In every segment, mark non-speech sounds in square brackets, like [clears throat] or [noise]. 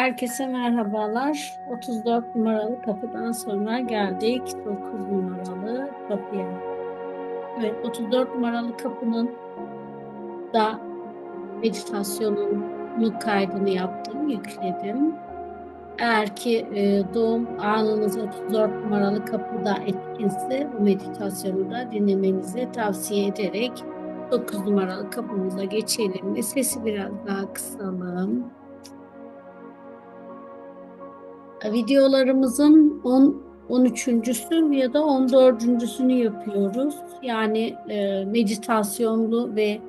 Herkese merhabalar. 34 numaralı kapıdan sonra geldik 9 numaralı kapıya. Evet, 34 numaralı kapının da meditasyonun kaydını yaptım, yükledim. Eğer ki e, doğum anınız 34 numaralı kapıda etkinse bu meditasyonu da dinlemenizi tavsiye ederek 9 numaralı kapımıza geçelim ve sesi biraz daha kısalım. Videolarımızın 10 13.sü ya da 14.sünü yapıyoruz. Yani e, meditasyonlu ve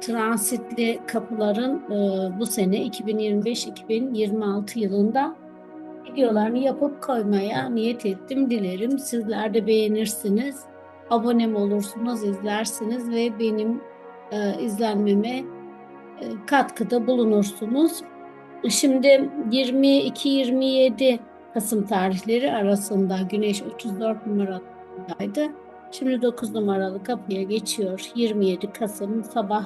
transitli kapıların e, bu sene 2025-2026 yılında videolarını yapıp koymaya niyet ettim. Dilerim sizler de beğenirsiniz. Abonem olursunuz, izlersiniz ve benim e, izlenmeme e, katkıda bulunursunuz. Şimdi 22-27 Kasım tarihleri arasında Güneş 34 numaradaydı. Şimdi 9 numaralı kapıya geçiyor. 27 Kasım sabah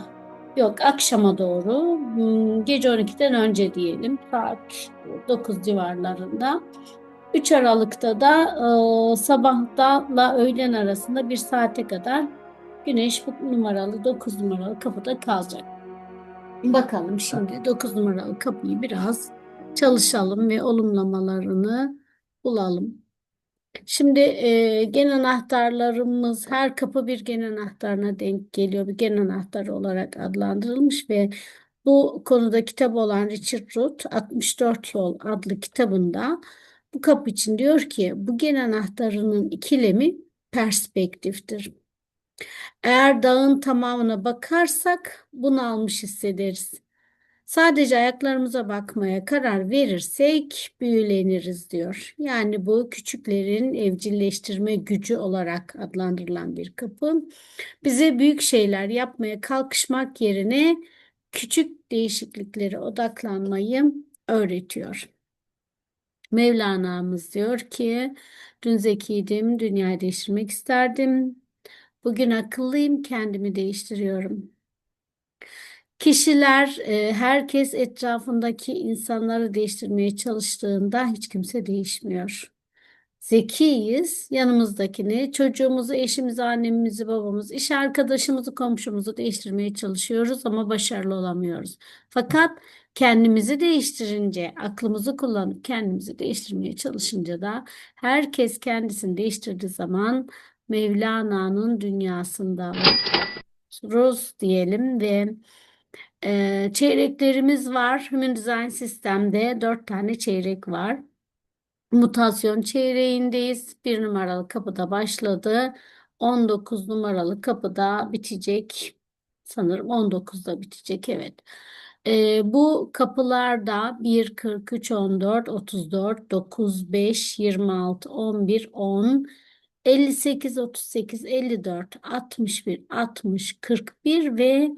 yok akşama doğru hmm, gece 12'den önce diyelim saat 9 civarlarında. 3 Aralık'ta da e, sabahla öğlen arasında bir saate kadar Güneş bu numaralı 9 numaralı kapıda kalacak. Bakalım şimdi 9 numaralı kapıyı biraz çalışalım ve olumlamalarını bulalım. Şimdi e, gen anahtarlarımız her kapı bir gen anahtarına denk geliyor. Bir gen anahtarı olarak adlandırılmış ve bu konuda kitap olan Richard Root 64 Yol adlı kitabında bu kapı için diyor ki bu gen anahtarının ikilemi perspektiftir. Eğer dağın tamamına bakarsak bunalmış hissederiz. Sadece ayaklarımıza bakmaya karar verirsek büyüleniriz diyor. Yani bu küçüklerin evcilleştirme gücü olarak adlandırılan bir kapı. Bize büyük şeyler yapmaya kalkışmak yerine küçük değişikliklere odaklanmayı öğretiyor. Mevlana'mız diyor ki, dün zekiydim, dünyayı değiştirmek isterdim. Bugün akıllıyım, kendimi değiştiriyorum. Kişiler, e, herkes etrafındaki insanları değiştirmeye çalıştığında hiç kimse değişmiyor. Zekiyiz, yanımızdakini, çocuğumuzu, eşimizi, annemizi, babamızı, iş arkadaşımızı, komşumuzu değiştirmeye çalışıyoruz ama başarılı olamıyoruz. Fakat kendimizi değiştirince, aklımızı kullanıp kendimizi değiştirmeye çalışınca da herkes kendisini değiştirdiği zaman Mevlana'nın dünyasında Rus diyelim ve e, çeyreklerimiz var. Human Design sistemde dört tane çeyrek var. Mutasyon çeyreğindeyiz. Bir numaralı kapıda başladı. 19 numaralı kapıda bitecek. Sanırım 19'da bitecek. Evet. E, bu kapılarda 1, 43, 14, 34, 9, 5, 26, 11, 10, 58, 38, 54, 61, 60, 41 ve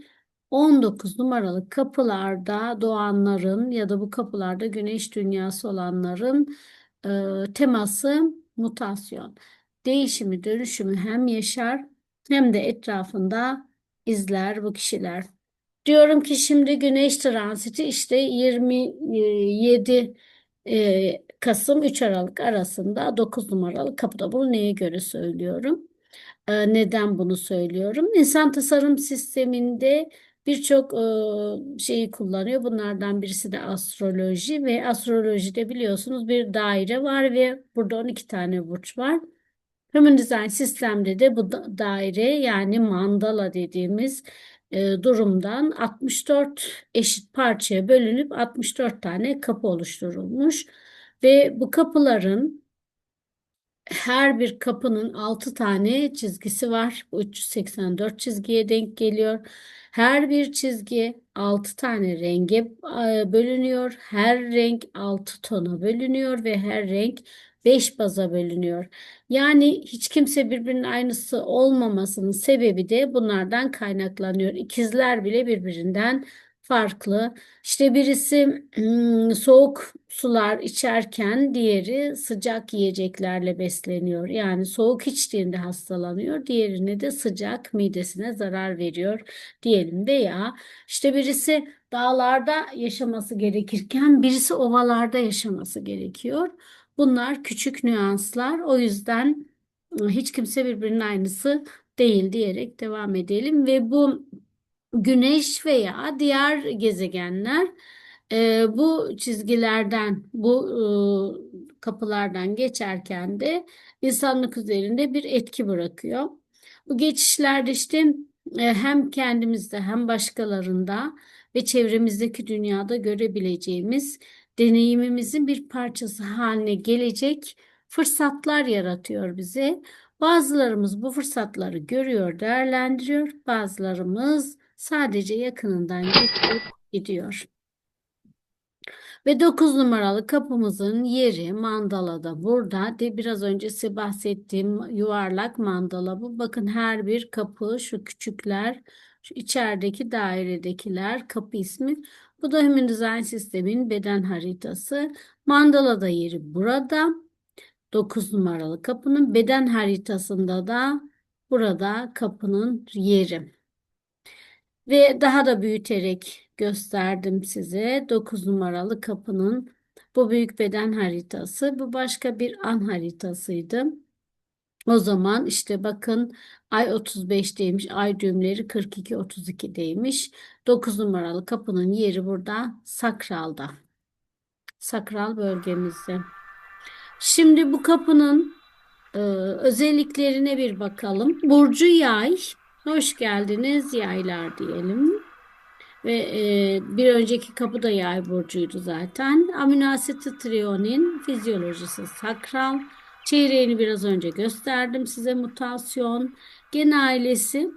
19 numaralı kapılarda doğanların ya da bu kapılarda güneş dünyası olanların e, teması mutasyon. Değişimi, dönüşümü hem yaşar hem de etrafında izler bu kişiler. Diyorum ki şimdi güneş transiti işte 27 e, Kasım 3 Aralık arasında 9 numaralı kapıda. Bunu neye göre söylüyorum? E, neden bunu söylüyorum? İnsan tasarım sisteminde birçok e, şeyi kullanıyor. Bunlardan birisi de astroloji ve astrolojide biliyorsunuz bir daire var ve burada 12 tane burç var. Human Design sistemde de bu daire yani mandala dediğimiz e, durumdan 64 eşit parçaya bölünüp 64 tane kapı oluşturulmuş ve bu kapıların her bir kapının 6 tane çizgisi var. Bu 384 çizgiye denk geliyor. Her bir çizgi 6 tane renge bölünüyor. Her renk 6 tona bölünüyor ve her renk 5 baza bölünüyor. Yani hiç kimse birbirinin aynısı olmamasının sebebi de bunlardan kaynaklanıyor. İkizler bile birbirinden farklı. İşte birisi soğuk sular içerken diğeri sıcak yiyeceklerle besleniyor. Yani soğuk içtiğinde hastalanıyor, diğerine de sıcak midesine zarar veriyor diyelim. Veya işte birisi dağlarda yaşaması gerekirken birisi ovalarda yaşaması gerekiyor. Bunlar küçük nüanslar. O yüzden hiç kimse birbirinin aynısı değil diyerek devam edelim ve bu Güneş veya diğer gezegenler e, bu çizgilerden, bu e, kapılardan geçerken de insanlık üzerinde bir etki bırakıyor. Bu geçişlerde işte e, hem kendimizde hem başkalarında ve çevremizdeki dünyada görebileceğimiz deneyimimizin bir parçası haline gelecek fırsatlar yaratıyor bize. Bazılarımız bu fırsatları görüyor, değerlendiriyor. Bazılarımız sadece yakınından geçip gidiyor. Ve 9 numaralı kapımızın yeri mandalada burada. De biraz önce size bahsettiğim yuvarlak mandala bu. Bakın her bir kapı şu küçükler, şu içerideki dairedekiler kapı ismi. Bu da Human Design Sistem'in beden haritası. Mandalada yeri burada. 9 numaralı kapının beden haritasında da burada kapının yeri. Ve daha da büyüterek gösterdim size 9 numaralı kapının bu büyük beden haritası. Bu başka bir an haritasıydı. O zaman işte bakın ay 35'deymiş, ay düğümleri 42-32'deymiş. 9 numaralı kapının yeri burada sakralda. Sakral bölgemizde. Şimdi bu kapının e, özelliklerine bir bakalım. Burcu yay. Hoş geldiniz yaylar diyelim. Ve e, bir önceki kapı da yay burcuydu zaten. Aminoasiti trionin fizyolojisi sakral. Çeyreğini biraz önce gösterdim size mutasyon. Gen ailesi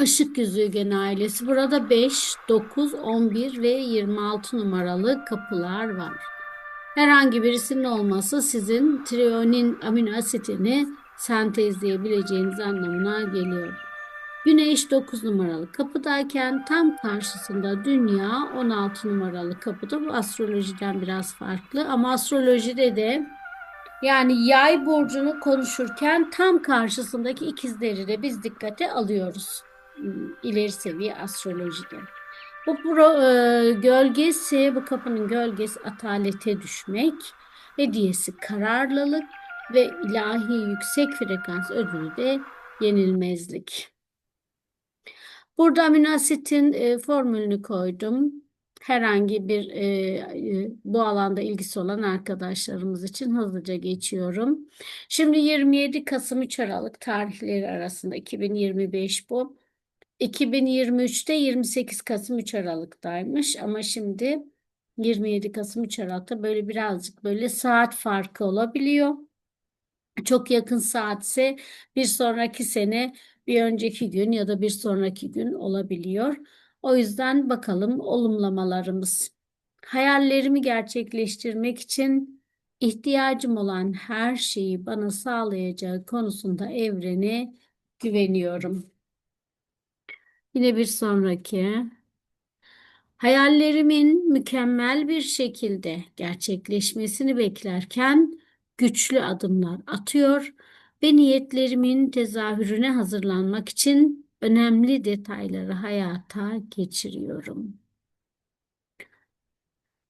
ışık yüzüğü gen ailesi. Burada 5, 9, 11 ve 26 numaralı kapılar var. Herhangi birisinin olması sizin trionin amino asitini sentezleyebileceğiniz anlamına geliyor. Güneş 9 numaralı kapıdayken tam karşısında Dünya 16 numaralı kapıda. Bu astrolojiden biraz farklı ama astrolojide de yani yay burcunu konuşurken tam karşısındaki ikizleri de biz dikkate alıyoruz. Hmm, ileri seviye astrolojide. Bu pro, e, gölgesi, bu kapının gölgesi atalete düşmek, hediyesi kararlılık ve ilahi yüksek frekans ödülü de yenilmezlik. Burada amino asitin e, formülünü koydum. Herhangi bir e, e, bu alanda ilgisi olan arkadaşlarımız için hızlıca geçiyorum. Şimdi 27 Kasım 3 Aralık tarihleri arasında 2025 bu. 2023'te 28 Kasım 3 Aralık'taymış ama şimdi 27 Kasım 3 Aralık'ta böyle birazcık böyle saat farkı olabiliyor. Çok yakın saatse bir sonraki sene bir önceki gün ya da bir sonraki gün olabiliyor. O yüzden bakalım olumlamalarımız. Hayallerimi gerçekleştirmek için ihtiyacım olan her şeyi bana sağlayacağı konusunda evrene güveniyorum. Yine bir sonraki. Hayallerimin mükemmel bir şekilde gerçekleşmesini beklerken güçlü adımlar atıyor ve niyetlerimin tezahürüne hazırlanmak için önemli detayları hayata geçiriyorum.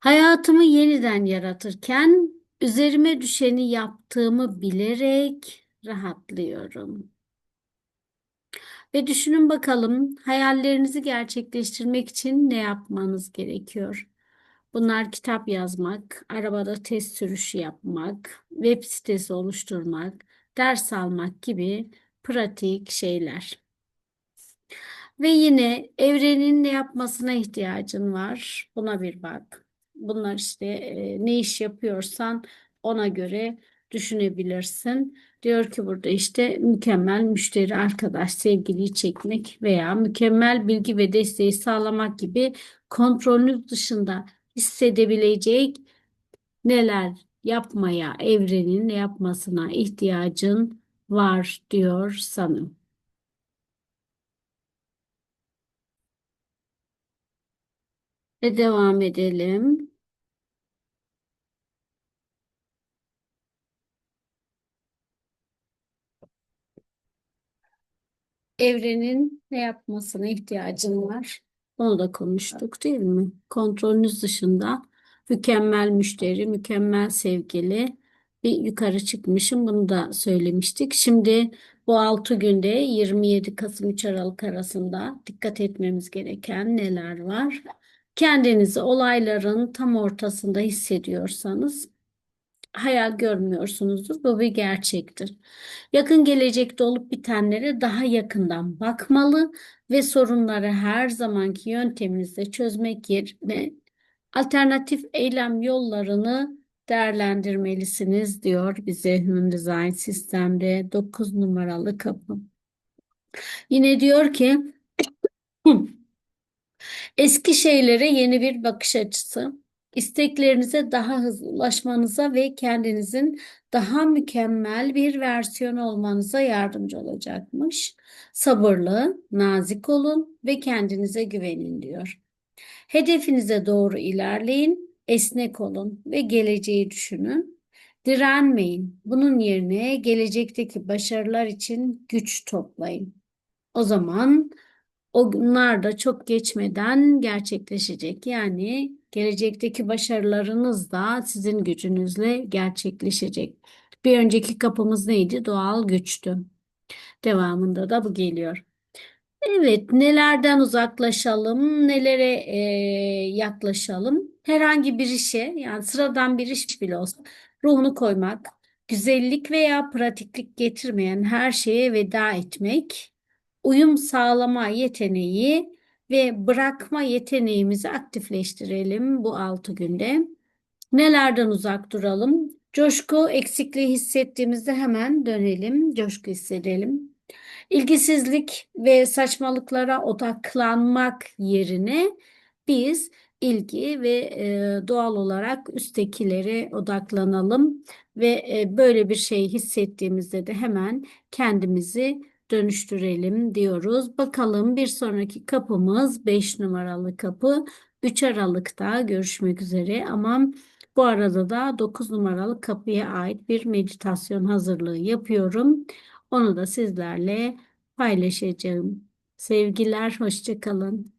Hayatımı yeniden yaratırken üzerime düşeni yaptığımı bilerek rahatlıyorum. Ve düşünün bakalım hayallerinizi gerçekleştirmek için ne yapmanız gerekiyor? Bunlar kitap yazmak, arabada test sürüşü yapmak, web sitesi oluşturmak, ders almak gibi pratik şeyler. Ve yine evrenin ne yapmasına ihtiyacın var. Buna bir bak. Bunlar işte e, ne iş yapıyorsan ona göre düşünebilirsin. Diyor ki burada işte mükemmel müşteri arkadaş sevgiliyi çekmek veya mükemmel bilgi ve desteği sağlamak gibi kontrolünüz dışında hissedebilecek neler yapmaya, evrenin yapmasına ihtiyacın var diyor sanım. Ve devam edelim. Evrenin ne yapmasına ihtiyacın var? Onu da konuştuk değil mi? Kontrolünüz dışında mükemmel müşteri, mükemmel sevgili bir yukarı çıkmışım. Bunu da söylemiştik. Şimdi bu 6 günde 27 Kasım 3 Aralık arasında dikkat etmemiz gereken neler var? Kendinizi olayların tam ortasında hissediyorsanız hayal görmüyorsunuzdur. Bu bir gerçektir. Yakın gelecekte olup bitenlere daha yakından bakmalı ve sorunları her zamanki yönteminizle çözmek yerine alternatif eylem yollarını değerlendirmelisiniz diyor bize Human Design sistemde 9 numaralı kapı. Yine diyor ki [clears throat] eski şeylere yeni bir bakış açısı, isteklerinize daha hızlı ulaşmanıza ve kendinizin daha mükemmel bir versiyon olmanıza yardımcı olacakmış. Sabırlı, nazik olun ve kendinize güvenin diyor. Hedefinize doğru ilerleyin, esnek olun ve geleceği düşünün. Direnmeyin. Bunun yerine gelecekteki başarılar için güç toplayın. O zaman onlar da çok geçmeden gerçekleşecek. Yani gelecekteki başarılarınız da sizin gücünüzle gerçekleşecek. Bir önceki kapımız neydi? Doğal güçtü. Devamında da bu geliyor. Evet, nelerden uzaklaşalım, nelere e, yaklaşalım? Herhangi bir işe, yani sıradan bir iş bile olsa ruhunu koymak, güzellik veya pratiklik getirmeyen her şeye veda etmek, uyum sağlama yeteneği ve bırakma yeteneğimizi aktifleştirelim bu 6 günde. Nelerden uzak duralım? Coşku eksikliği hissettiğimizde hemen dönelim, coşku hissedelim. İlgisizlik ve saçmalıklara odaklanmak yerine biz ilgi ve e, doğal olarak üsttekilere odaklanalım ve e, böyle bir şey hissettiğimizde de hemen kendimizi dönüştürelim diyoruz. Bakalım bir sonraki kapımız 5 numaralı kapı. 3 Aralık'ta görüşmek üzere ama bu arada da 9 numaralı kapıya ait bir meditasyon hazırlığı yapıyorum. Onu da sizlerle paylaşacağım. Sevgiler, hoşça kalın.